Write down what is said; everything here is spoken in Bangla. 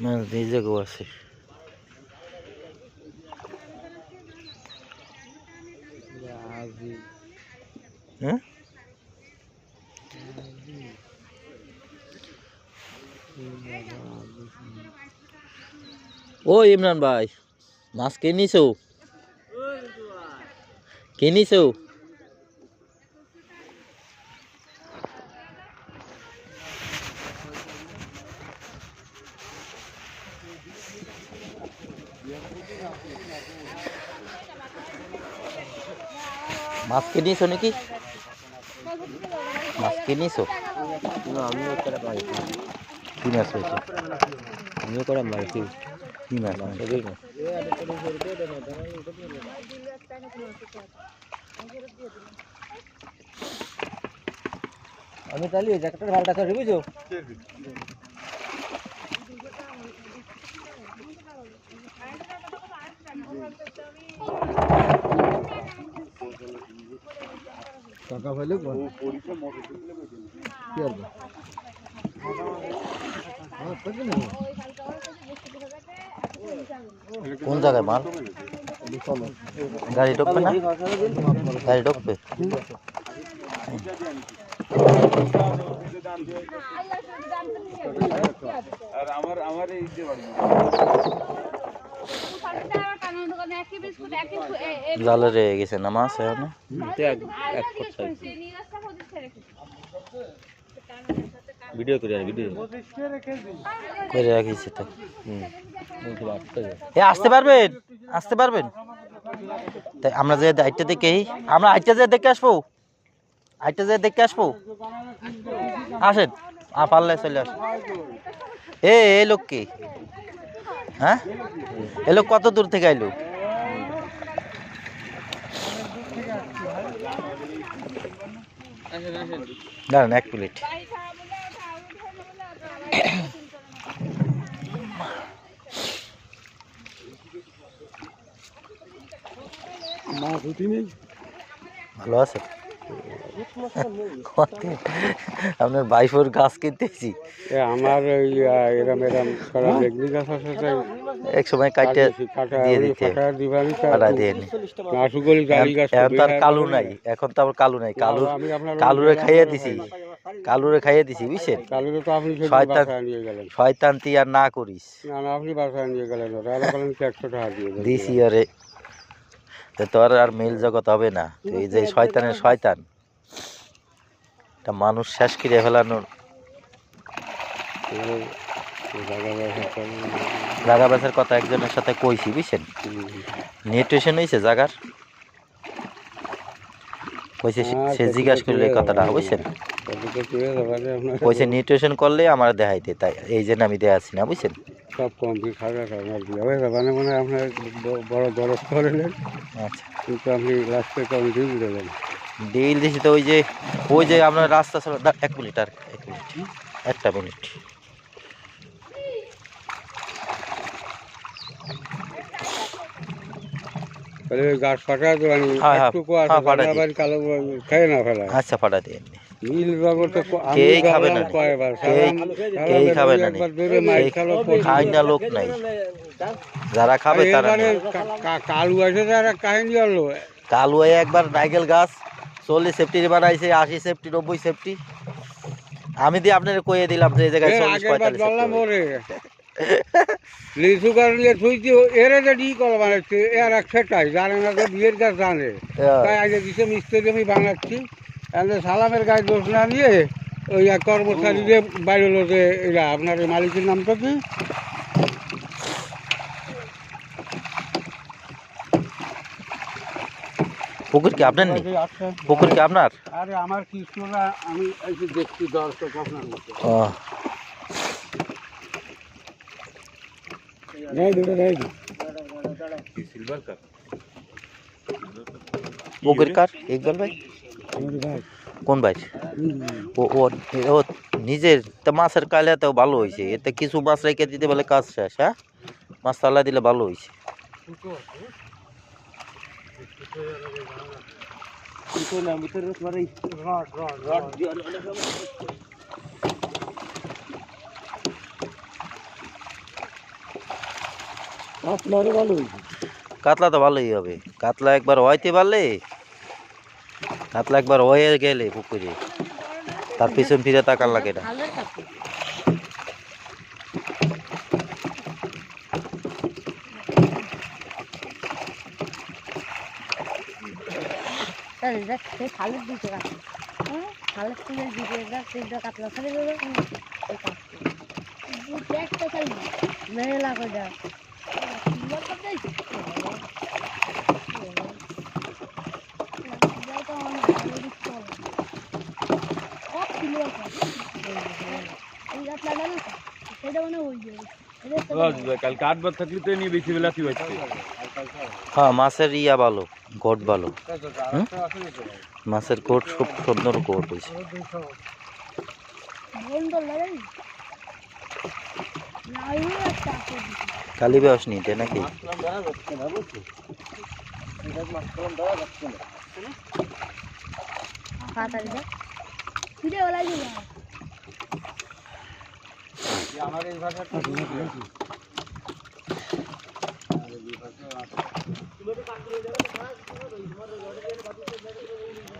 মাছ এই জায়গাও আছে। হ্যাঁ? ও ইমরান ভাই মাছ কে নিছো মাছ কে নিছো নাকি? মাছ কে নিছো আমিও করে মারছি কি মাছ হয়েছে? আমিও করে মারছি কি মাছ? আমি তাহলে ওই জ্যাকেটের ভালটা করে বুঝো টাকা পাইলে কি হ্যাঁ, কোন জায়গায় মাল? গাড়ি ঢুকবে না? গাড়ি ঢুকবে? জালে রয়ে গেছে না? মাছ এখানে ভিডিও করি আর ভিডিও। করে রাখিছে তো এ আসতে পারবেন? আসতে পারবেন? তাই আমরা যে আইটা দেখে আমরা আইটা যে দেখে আসব? আইটা যে দেখে আসব? আসেন আ পারলে চলে আসেন। এ এই লোক কি? হ্যাঁ? এ লোক কত দূর থেকে আইলো? দাঁড়ান এক প্লেট। ভালো আছে? আপনার বাইফোর গাছ কিনতেছি। আমার ওই এরম এরম করা বেগনি গাছ আছে এক সময় কাটে দিয়ে দিতে। কাটা দিয়ে নি। এখন তো আর কালু নাই এখন তো আবার কালু নাই। কালু কালুরে খাইয়ে দিছি। কালুরে খাইয়ে দিছি বুঝছেন? কালুরে তো আপনি শয়তান। শয়তান তুই আর না করিস। না না আপনি বাসায় নিয়ে গেলেন বলেন টাকা দিয়ে দিছি আরে তো তোর আর মেল জগৎ হবে না। তুই এই যে শয়তানের শয়তান। একটা মানুষ শেষ করে ফেলানোর। জাগা বেচার কথা। একজনের সাথে কইছি বুঝছেন? নিউট্রিশন হয়েছে জাগার? কইছে সে- হ্যাঁ, জিজ্ঞাসা করলে এই কথাটা। বুঝছেন? কইছে নিউট্রিশন করলে আমার দেখাইতে তাই এই জন্য আমি দেখাচ্ছি না বুঝছেন? সব কমপ্লিট খাওয়া আপনার দিয়ে মানে মনে আপনার বড় দরজ করলেন আচ্ছা। কিন্তু আপনি লাস্টে কমিটি দিলেন ডিল দিছি তো ওই যে ওই যে আপনার রাস্তা ছিল এক মিনিট আর এক মিনিট একটা মিনিট। ফাটা মানে হ্যাঁ, হ্যাঁ, হ্যাঁ, ফাটা জানা দিই। বাড়ি কালো খেয়ে না ফেলা আচ্ছা দিয়ে কেই খাবে না কেই- খাবে খাই লোক নাই। যারা খাবে তারা কালু আছে তারা কাহিনী কালু একবার নাইকেল গাছ চল্লিশ সেফটির বানাইছে আশি সেফটি নব্বই সেফটি আমি দিয়ে আপনার কয়ে দিলাম যে জায়গায় চল্লিশ পঁয়তাল্লিশ বললাম safety হবে। ওরে। লিচু কাটলে থুইছি এর এটা ডি কল বানাচ্ছে এর এক সেটাই জানে না তো বিয়ের গাছ জানে। হ্যাঁ। তাই আগে দিছে মিস্ত্রি আমি বানাচ্ছি। তাহলে সালামের গায়ে দোষ না নিয়ে ওই কর্মচারীদের বাইরে এরা আপনার মালিকের নামটা কি? পুকুর কি আপনার নেই আচ্ছা পুকুর কি আপনার? আরে আমার কৃষ্ণরা আমি এই যে দেখছি দর্শক আপনার মতো। ও। নেই দুটো নেই। পুকুর কার? ইকবাল ভাই? কোন ভাই? ও ও ও নিজের তো মাছের কালিয়াতেও ভালো হয়েছে এতে কিছু মাছ রেখে দিতে বলে কাজ শেষ হ্যাঁ? মাছ তালা দিলে ভালো হয়েছে কাতলা তো ভালোই হবে। কাতলা একবার হইতে পারলে, কাতলা একবার হয়ে গেলে পুকুরে। তার পিছন ফিরে তাকার লাগে না। সে খালের দিকে রাখে হ্যাঁ খালের তুলে দিকে দেখ সেই দেখ কাতলা ফেলে দেবে একটা খালি মেলা করে দেখ সেটা মানে ওই কালকে আটবার থাকলে তো নিয়ে বেশি বেলা তুই হচ্ছে হ্যাঁ মাছের ইয়া ভালো গোট ভালো। মাছের কোট খুব সুন্দর কোট হয়েছে। কালি বেশ নি তাই নাকি? দেখ ফিরে ওলাই দিবা? আমার এই ভাষাটা তুলে তো কাট করে যাবে